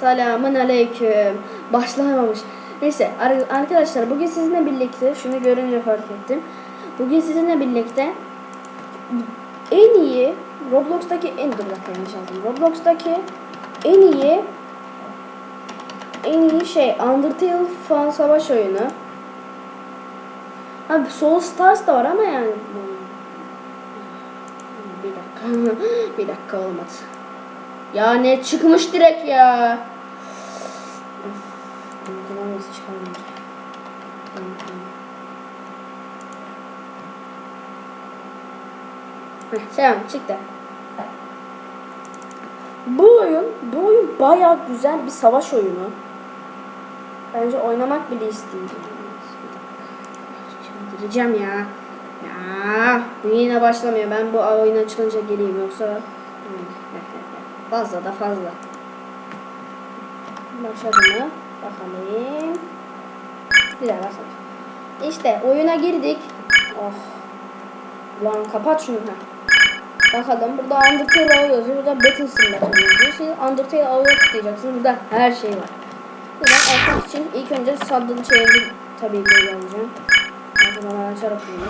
Selamun aleyküm. Başlamamış. Neyse ar- arkadaşlar bugün sizinle birlikte şunu görünce fark ettim. Bugün sizinle birlikte en iyi Roblox'taki en dur dakika. Roblox'taki en iyi en iyi şey Undertale fan savaş oyunu. Abi Soul Stars da var ama yani bir dakika bir dakika olmadı. Ya ne çıkmış direkt ya. Tamam çıktı. Bu oyun, bu oyun bayağı güzel bir savaş oyunu. Bence oynamak bile isteyeceğim. Çıldıracağım ya. Ya bu yine başlamıyor. Ben bu oyun açılınca geleyim yoksa fazla da fazla. Başladı mı? Bakalım. Daha başladı. İşte oyuna girdik. Oh. Lan kapat şunu ha. Bakalım burada Undertale AO yazıyor. Burada Battle Simulator yazıyor. Siz Undertale AO'ya tıklayacaksınız. Burada her şey var. Burada açmak için ilk önce Saddle Chain'i tabii ki. O zaman açarak bunu.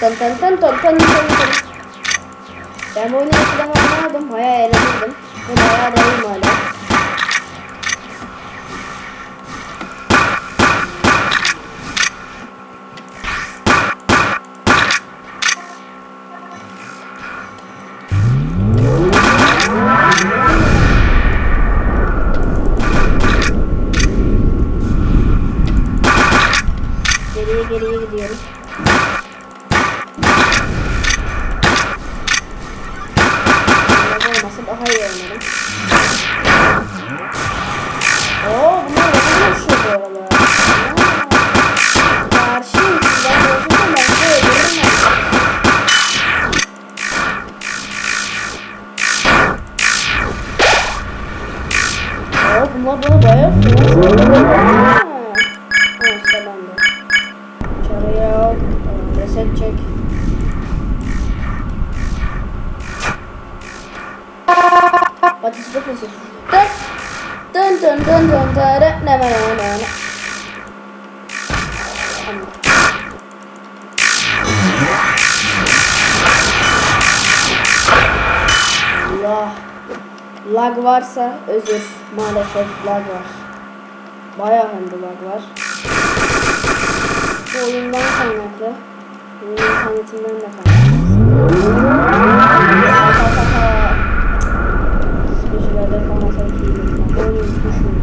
Tın tın tın tın tın tın tın. Ben bu oyunu eskiden oynamadım. Bayağı eğlenirdim. Hala. Geriye geriye gidiyorum. Daha iyi oynarım. Oo What is the difference? Dın dın dın ne ne ne ne ne. Tamam. Allah. Lag varsa özür. Maalesef lag var. Bayağı hem de lag var. Bu oyundan kaynaklı. Oyun internetinden de kaynaklı. Sıkıcılarda falan sanki iyi değil. Oyunu unutmuşum ya.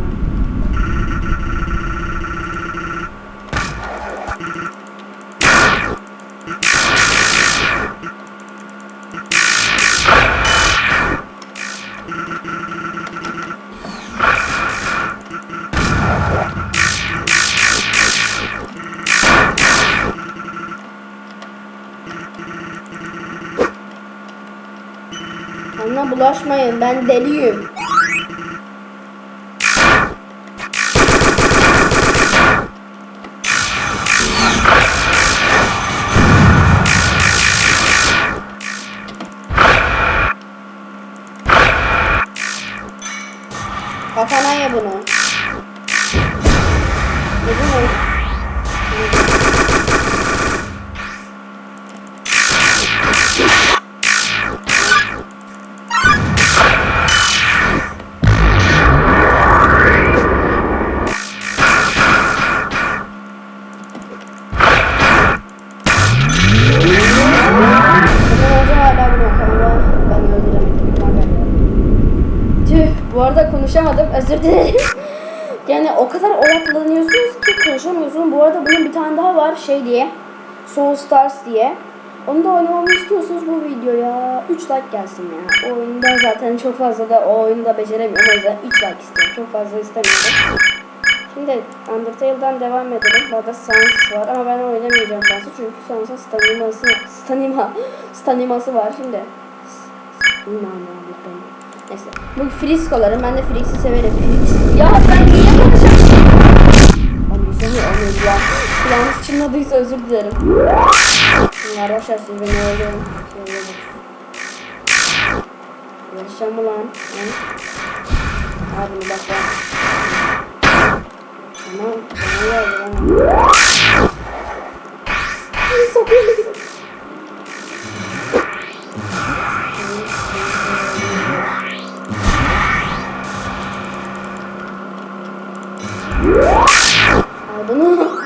Bana bulaşmayın ben deliyim. Kafana ye bunu. Yedin mi? Özür dilerim. yani o kadar odaklanıyorsunuz ki konuşamıyorsunuz. Bu arada bunun bir tane daha var şey diye. Soul Stars diye. Onu da oynamamı istiyorsanız bu videoya 3 like gelsin ya. O oyunda zaten çok fazla da o oyunu da beceremiyorum. O yüzden 3 like istiyorum. Çok fazla istemiyorum. Şimdi Undertale'dan devam edelim. Burada Sans var ama ben oynamayacağım Sans'ı çünkü Sans'ın staniması, stanima, staniması var şimdi. Benim. Neyse. Bu friskoları. Ben de friksi severim. Friks. Ya ben niye konuşamıyorum? Anlıyorsunuz anlıyoruz ya. Kulağınız çınladıysa özür dilerim. Şimdi arkadaşlar siz beni öldürün. Yaşam ulan. Abi bak ya. Tamam. Tamam. Tamam. Sokuyor 아, 너무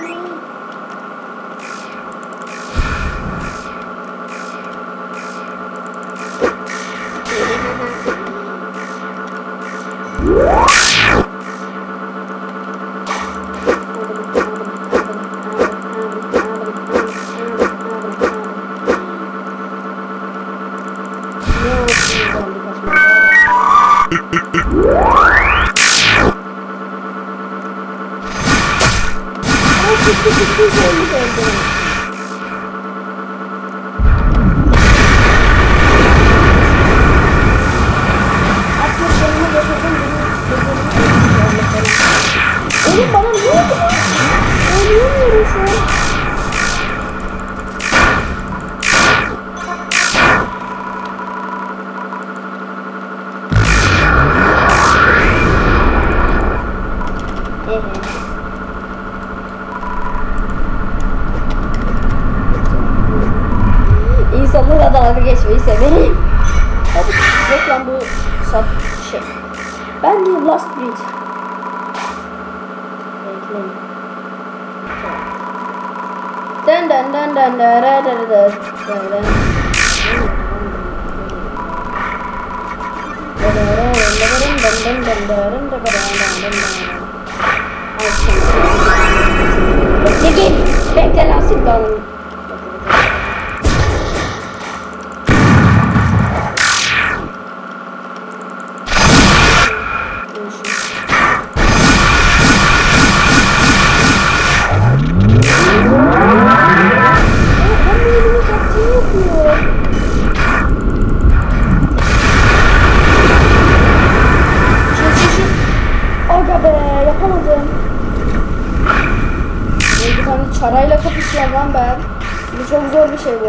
Bekleyin. Bekleyin. Dön dön dön dön dön dön dön dön. Altyazı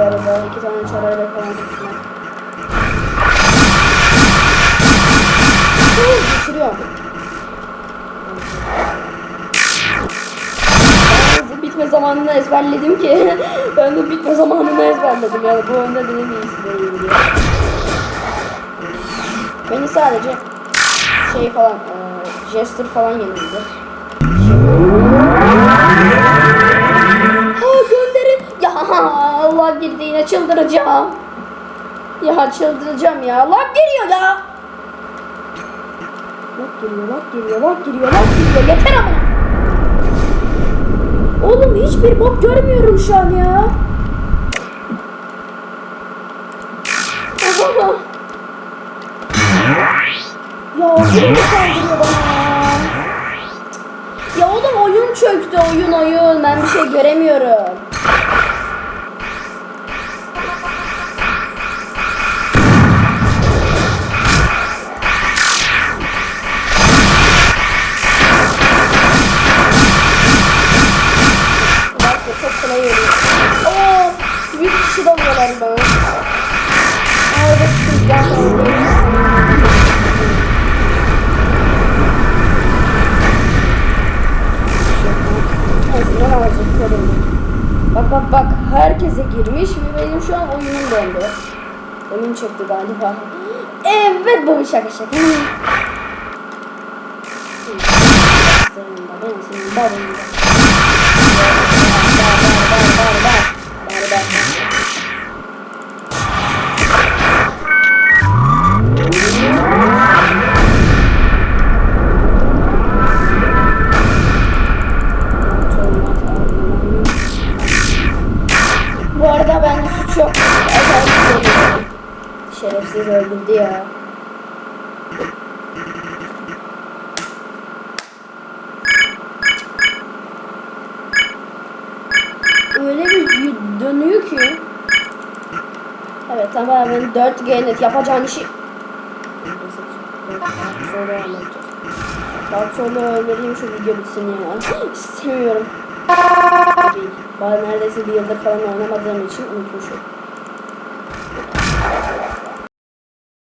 arada. İki tane çarayla falan kapışmak. Huu, Düşürüyorum. Ben bitme zamanını ezberledim ki. ben de bitme zamanını ezberledim yani bu oyunda benim iyisi değil diye. Beni sadece şey falan, e, Jester falan yenildi. Allah girdi yine çıldıracağım. Ya çıldıracağım ya. Lag giriyor ya. Lag giriyor, lag giriyor, lag giriyor, lag giriyor. Yeter ama. Oğlum hiçbir bok görmüyorum şu an ya. ya biri saldırıyor bana. Ya oğlum oyun çöktü oyun oyun. Ben bir şey göremiyorum. Herkese girmiş ve benim şu an oyunum dondu. Oyun çöktü galiba. Evet bir şaka şaka. Ben senin babamda. Şerefsiz öldürdü ya. Öyle bir dönüyor ki. Evet tamamen 4 net yapacağın işi. Sonra anlatacağız. Daha sonra öldüreyim şu video bitsin ya. İstemiyorum. Bana neredeyse bir yıldır falan oynamadığım için unutmuşum.